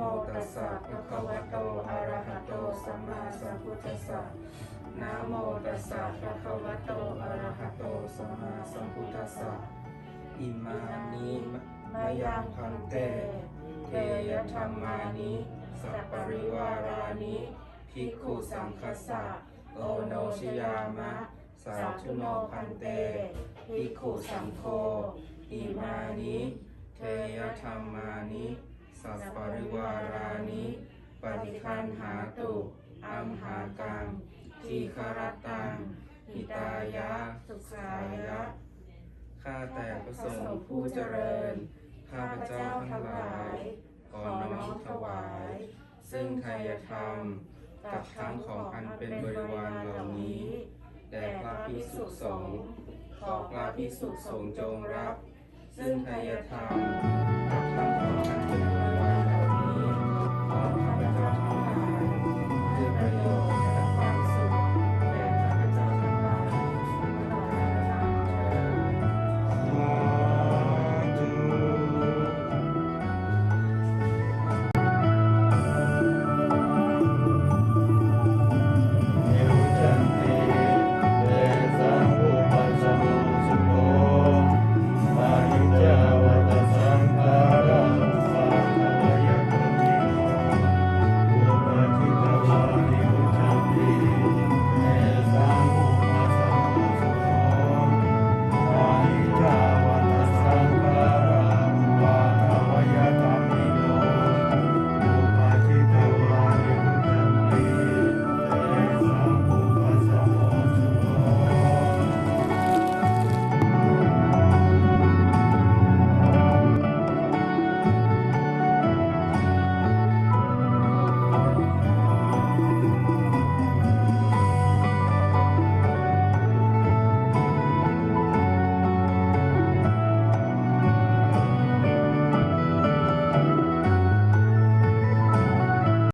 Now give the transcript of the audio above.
โมตัสสะภะคะวะโตอะระหะโตสัมมาสัมพุทธัสสะนะโมตัสสะภะคะวะโตอะระหะโตสัมมาสัมพุทธัสสะอิมานิมะยังพันเตเทยธรรมานิสัปปริวารานิภิกขุสังคัสสะโอโนชยามะ สาธุโนพันเตภิกขุสังโฆอิมานิเทยธรรมานิ สัพปริวารานิปฏิคันหาตุอัมหากังทีคารตังหิตายะ สุขายะ ข้าแต่พระสงฆ์ผู้เจริญ ข้าพเจ้าทั้งหลาย ขอน้อมถวาย ซึ่งไทยธรรม กับทั้งของอันเป็นบริวารเหล่านี้แด่พระภิกษุสงฆ์ขอพระภิกษุสงฆ์จงรับ ซึ่งไทยธรรม